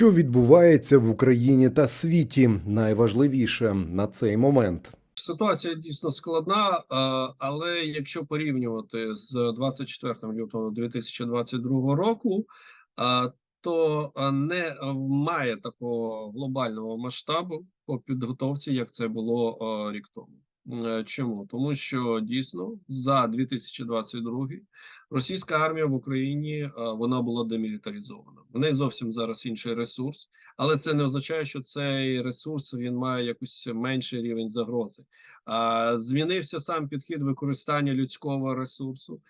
Що відбувається в Україні та світі? Найважливіше на цей момент. Ситуація дійсно складна, але якщо порівнювати з 24 лютого 2022 року, то не має такого глобального масштабу по підготовці, як це було рік тому. Е, Чому? Тому що дійсно за 2022 російська армія в Україні е, вона була демілітаризована. В неї зовсім зараз інший ресурс, але це не означає, що цей ресурс він має якийсь менший рівень загрози. Змінився сам підхід використання людського ресурсу.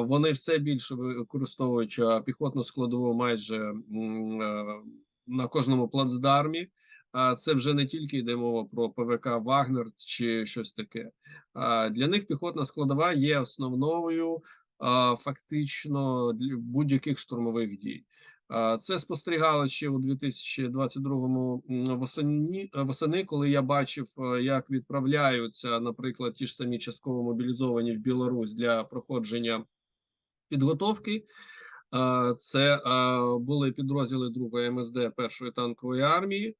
Вони все більше використовують піхотну складову майже е, на кожному плацдармі. А це вже не тільки йде мова про ПВК Вагнер чи щось таке. А для них піхотна складова є основною а, фактично будь-яких штурмових дій. Це спостерігало ще у 2022 м, восені, восени, коли я бачив, е, як відправляються, наприклад, ті ж самі частково мобілізовані в Білорусь для проходження підготовки. Це були підрозділи 2 МСД першої танкової армії.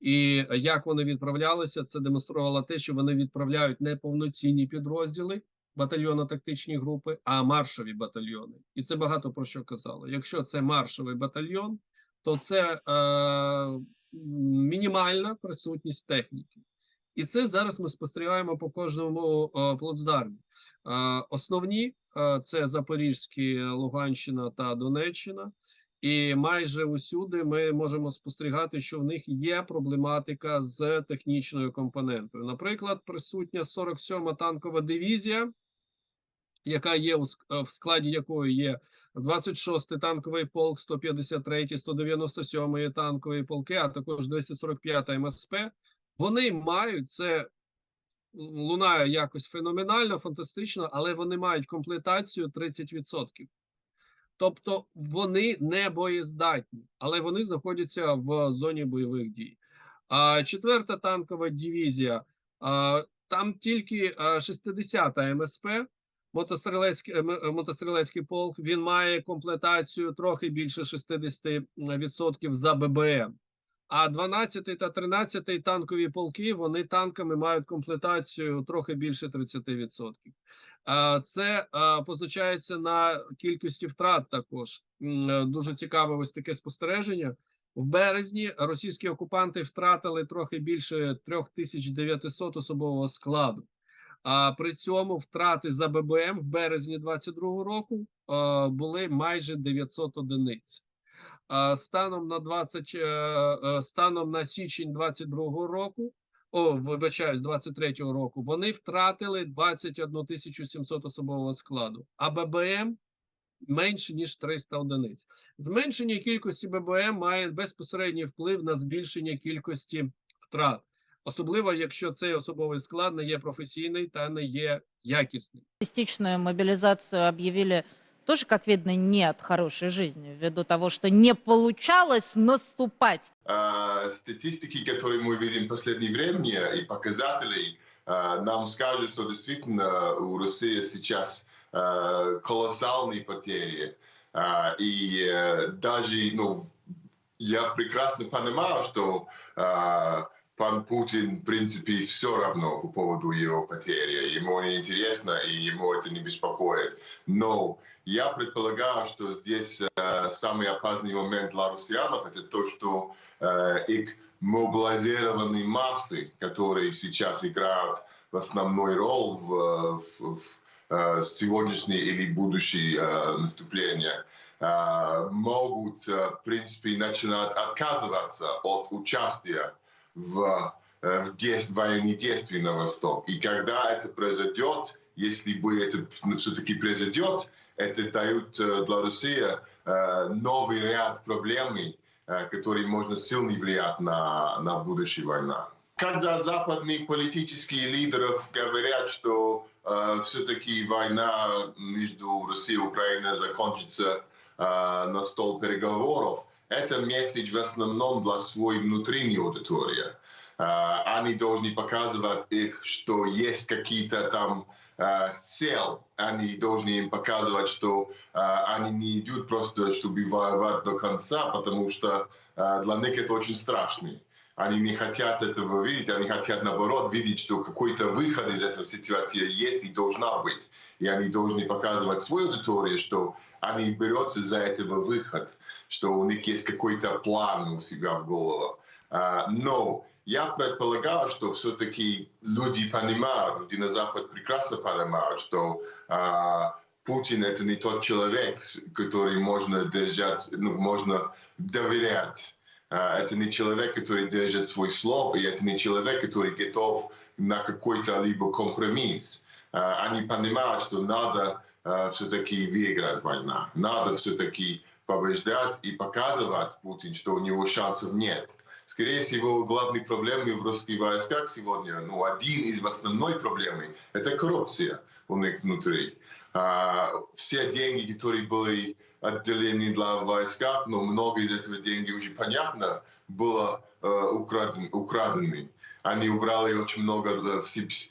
І як вони відправлялися, це демонструвало те, що вони відправляють не повноцінні підрозділи батальйонно-тактичні групи, а маршові батальйони. І це багато про що казало. Якщо це маршовий батальйон, то це е, мінімальна присутність техніки. І це зараз ми спостерігаємо по кожному е, плацдармі. Е, основні е, це Запорізькі, Луганщина та Донеччина. І майже усюди ми можемо спостерігати, що в них є проблематика з технічною компонентою. Наприклад, присутня 47-ма танкова дивізія, яка є в складі якої є 26-й танковий полк, 153-й, 197-й танковий полки, а також 245-та МСП. Вони мають це лунає якось феноменально, фантастично, але вони мають комплектацію 30%. Тобто вони не боєздатні, але вони знаходяться в зоні бойових дій. А четверта танкова дивізія, а, там тільки а, 60-та МСП, мотострілецький, мотострілецький полк, він має комплектацію трохи більше 60% за ББМ. А 12 та 13 танкові полки, вони танками мають комплектацію трохи більше 30%. Це позначається на кількості втрат також. Е, Дуже цікаве ось таке спостереження. В березні російські окупанти втратили трохи більше 3900 особового складу. А при цьому втрати за ББМ в березні 22 року були майже 900 одиниць. Станом на 20, е, е, станом на січень 22 року о, вибачаюсь, 23-го року, вони втратили 21 тисячу 700 особового складу, а ББМ менше, ніж 300 одиниць. Зменшення кількості ББМ має безпосередній вплив на збільшення кількості втрат, особливо якщо цей особовий склад не є професійний та не є якісний. частичную мобилизацию объявили тоже, как видно, не от хорошей жизни, ввиду того, что не получалось наступать. А, статистики, которые мы видим в последнее время, и показателей, а, нам скажут, что действительно у России сейчас а, колоссальные потери. А, И э, даже, ну, я прекрасно понимаю, что а, пан Путин, в принципе, все равно по поводу его потери. Ему не интересно, и ему это не беспокоит. Но я предполагаю, что здесь э, самый опасный момент для россиянов это то, что э, их мобилизированные массы, которые сейчас играют в основной роль в, в- в, э, сегодняшнее или будущее э, наступление, э, могут, э, в принципе, начинать отказываться от участия в, э, в дес- военных действий на восток. И когда это произойдет, если бы это все-таки произойдет, это дает э, для России э, новый ряд проблем, э, которые можно сильно влиять на, на будущее война. Когда западные политические лидеры говорят, что все-таки война между Россией и Украиной закончится э, на стол переговоров, это месседж в основном для своей внутренней аудитории. А, Они должны показывать их, что есть какие-то там а, цель. Они должны им показывать, что они не идут просто, чтобы воевать до конца, потому что для них это очень страшно. Они не хотят этого видеть, они хотят наоборот видеть, что какой-то выход из этой ситуации есть и должна быть. И они должны показывать своей аудитории, что они берутся за этого выход, что у них есть какой-то план у себя в голову. А, Но я предполагаю, что все-таки люди понимают, люди на Запад прекрасно понимают, что а, Путин это не тот человек, который можно держать, ну, можно доверять. А, Это не человек, который держит свой слов, и это не человек, который готов на какой-то либо компромисс. А, Они понимают, что надо все-таки выиграть война, надо все-таки побеждать и показывать Путин, что у него шансов нет. Скорее всего, главной проблемой в русских войсках сегодня, ну, один из основной проблемы, это коррупция у них внутри. А, все деньги, которые были отделены для войска, но много из этого денег уже понятно было э, украден, украдены. Они убрали очень много, э,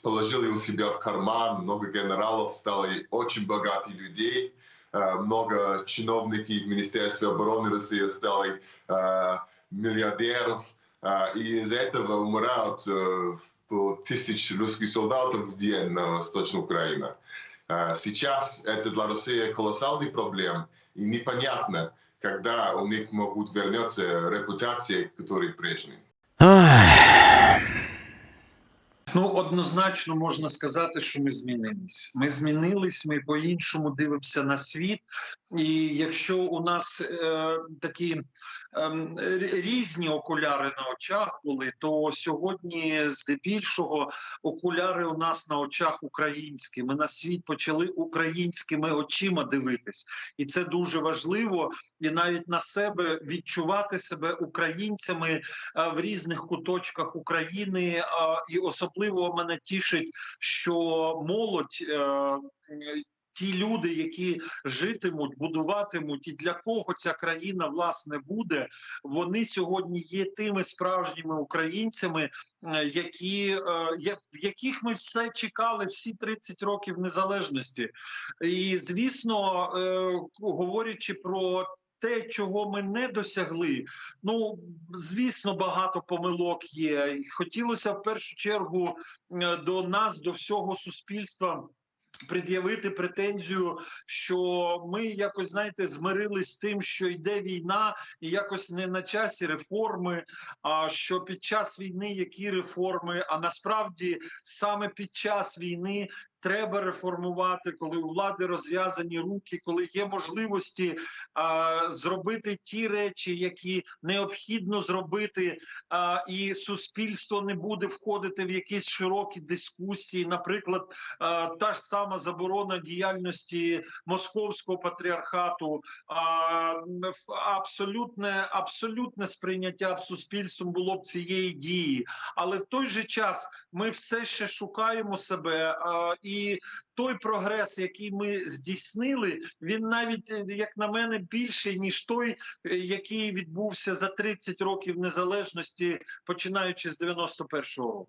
положили у себя в карман, много генералов стали очень богатые людей, э, много чиновников в Министерстве обороны России стали э, миллиардеров, э, и из этого умирают э, по тысяч русских солдатов в день на Восточной Украине. Э, Сейчас это для России колоссальный проблем, и непонятно, когда у них могут вернуться репутации, которые прежние. Ну, однозначно можна сказати, що ми змінились. Ми змінились, ми по-іншому дивимося на світ. І якщо у нас е, такі рі- різні окуляри на очах були, то сьогодні здебільшого окуляри у нас на очах українські. Ми на світ почали українськими очима дивитись, і це дуже важливо. І навіть на себе відчувати себе українцями е, в різних куточках України. е, І особливо мене тішить, що молодь. е, Ті люди, які житимуть, будуватимуть, і для кого ця країна власне буде, вони сьогодні є тими справжніми українцями, е, які е, яких ми все чекали всі 30 років незалежності. І звісно, говорячи про те, чого ми не досягли, ну звісно, багато помилок є. Хотілося в першу чергу е, до нас, до всього суспільства. Пред'явити претензію, що ми якось знаєте змирились з тим, що йде війна, і якось не на часі реформи. А що під час війни які реформи? А насправді саме під час війни треба реформувати, коли у влади розв'язані руки, коли є можливості а, зробити ті речі, які необхідно зробити, а, і суспільство не буде входити в якісь широкі дискусії. Наприклад, а, та ж сама заборона діяльності московського патріархату, а, абсолютне, абсолютне сприйняття суспільством було б цієї дії, але в той же час ми все ще шукаємо себе. а, І той прогрес, який ми здійснили, він навіть, е, як на мене, більший ніж той, е, який відбувся за 30 років незалежності, починаючи з 91-го року.